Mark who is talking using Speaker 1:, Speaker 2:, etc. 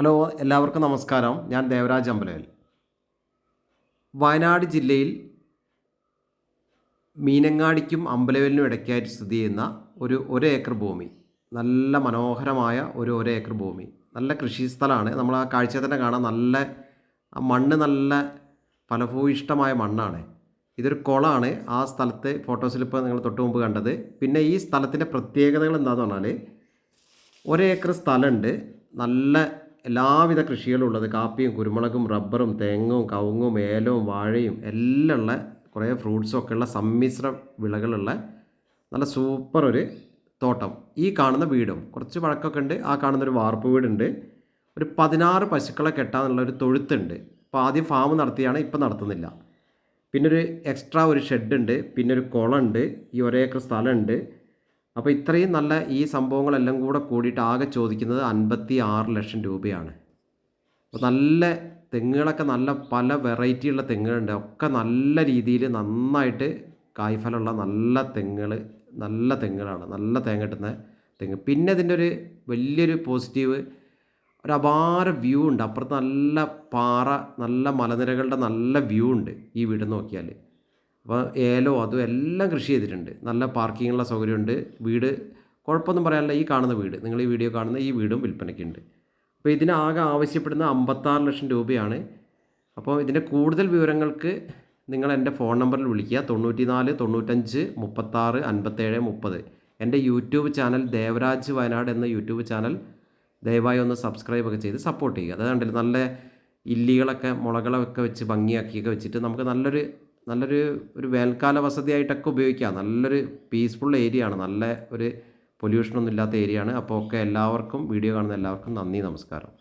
Speaker 1: Hello എല്ലാവർക്കും നമസ്കാരം. ഞാൻ ദേവരാജ് അമ്പലയിൽ. വയനാട് ജില്ലയിൽ മീനങ്ങാടിക്കും അമ്പലവലിനും ഇടയ്ക്കായിട്ട് സ്ഥിതി ചെയ്യുന്ന ഒരു ഒരു ഏക്കർ ഭൂമി നല്ല മനോഹരമായ ഒരു ഒരു ഏക്കർ ഭൂമി നല്ല കൃഷി സ്ഥലമാണ്. നമ്മൾ ആ കാഴ്ച തന്നെ കാണാൻ നല്ല മണ്ണ് നല്ല ഫലഭൂയിഷ്ടമായ മണ്ണാണ്. ഇതൊരു കുളമാണ്. ആ സ്ഥലത്തെ ഫോട്ടോസിൽ ഇപ്പോൾ നിങ്ങൾ തൊട്ട് മുമ്പ് കണ്ടത്. പിന്നെ ഈ സ്ഥലത്തിന്റെ പ്രത്യേകതകൾ എന്താണെന്ന് പറഞ്ഞാൽ ഒരേക്കർ സ്ഥലമുണ്ട്. നല്ല എല്ലാവിധ കൃഷികളും ഉള്ളത്. കാപ്പിയും കുരുമുളകും റബ്ബറും തെങ്ങും കവുങ്ങും ഏലവും വാഴയും എല്ലാം ഉള്ള കുറേ ഫ്രൂട്ട്സും ഒക്കെ ഉള്ള സമ്മിശ്ര വിളകളുള്ള നല്ല സൂപ്പർ ഒരു തോട്ടം. ഈ കാണുന്ന വീടും കുറച്ച് വഴക്കൊക്കെ ഉണ്ട്. ആ കാണുന്ന ഒരു വാർപ്പ് വീടുണ്ട്. ഒരു പതിനാറ് പശുക്കളെ കെട്ടാന്നുള്ള ഒരു തൊഴുത്തുണ്ട്. അപ്പോൾ ആദ്യം ഫാം നടത്തിയാണ് ഇപ്പം നടത്തുന്നില്ല. പിന്നൊരു എക്സ്ട്രാ ഒരു ഷെഡുണ്ട്. ഉണ്ട് പിന്നെ ഒരു കുളമുണ്ട്. ഈ ഒരേക്കർ സ്ഥലമുണ്ട്. അപ്പോൾ ഇത്രയും നല്ല ഈ സംഭവങ്ങളെല്ലാം കൂടെ കൂടിയിട്ട് ആകെ ചോദിക്കുന്നത് അൻപത്തി ആറ് ലക്ഷം രൂപയാണ്. അപ്പോൾ നല്ല തെങ്ങുകളൊക്കെ നല്ല പല വെറൈറ്റിയുള്ള തെങ്ങുകളുണ്ട്. ഒക്കെ നല്ല രീതിയിൽ നന്നായിട്ട് കായ്ഫലമുള്ള നല്ല തെങ്ങുകൾ നല്ല തെങ്ങുകളാണ്. നല്ല തേങ്ങ കിട്ടുന്ന തെങ്ങ്. പിന്നെ ഇതിന്റെ ഒരു വലിയൊരു പോസിറ്റീവ് ഒരു അപാര വ്യൂ ഉണ്ട് അപ്പുറത്ത് നല്ല പാറ നല്ല മലനിരകളുടെ നല്ല വ്യൂ ഉണ്ട് ഈ വീട് നോക്കിയാൽ അപ്പോൾ ഏലോ അതും എല്ലാം കൃഷി ചെയ്തിട്ടുണ്ട്. നല്ല പാർക്കിങ്ങുള്ള സൗകര്യമുണ്ട്. വീട് കുഴപ്പമൊന്നും പറയാനില്ല. ഈ കാണുന്ന വീട് നിങ്ങൾ ഈ വീഡിയോ കാണുന്ന ഈ വീടും വിൽപ്പനയ്ക്കുണ്ട് അപ്പോൾ ഇതിനാകെ ആവശ്യപ്പെടുന്ന അമ്പത്താറ് ലക്ഷം രൂപയാണ്. അപ്പോൾ ഇതിന്റെ കൂടുതൽ വിവരങ്ങൾക്ക് നിങ്ങൾ എന്റെ ഫോൺ നമ്പറിൽ വിളിക്കുക. തൊണ്ണൂറ്റി നാല് തൊണ്ണൂറ്റഞ്ച് മുപ്പത്താറ് അൻപത്തേഴ് മുപ്പത്. എന്റെ യൂട്യൂബ് ചാനൽ ദേവരാജ് വയനാട് എന്ന യൂട്യൂബ് ചാനൽ ദയവായി ഒന്ന് സബ്സ്ക്രൈബ് ഒക്കെ ചെയ്ത് സപ്പോർട്ട് ചെയ്യുക. അത് കണ്ടില്ല? നല്ല ഇല്ലികളൊക്കെ മുളകളൊക്കെ വെച്ച് ഭംഗിയാക്കിയൊക്കെ വെച്ചിട്ട് നമുക്ക് നല്ലൊരു നല്ലൊരു ഒരു വേൽക്കാല വസതിയായിട്ടൊക്കെ ഉപയോഗിക്കാം. നല്ലൊരു പീസ്ഫുൾ ഏരിയ ആണ്. നല്ല ഒരു പൊല്യൂഷനൊന്നും ഇല്ലാത്ത ഏരിയ ആണ്. അപ്പോൾ ഒക്കെ എല്ലാവർക്കും വീഡിയോ കാണുന്ന എല്ലാവർക്കും നന്ദി നമസ്കാരം.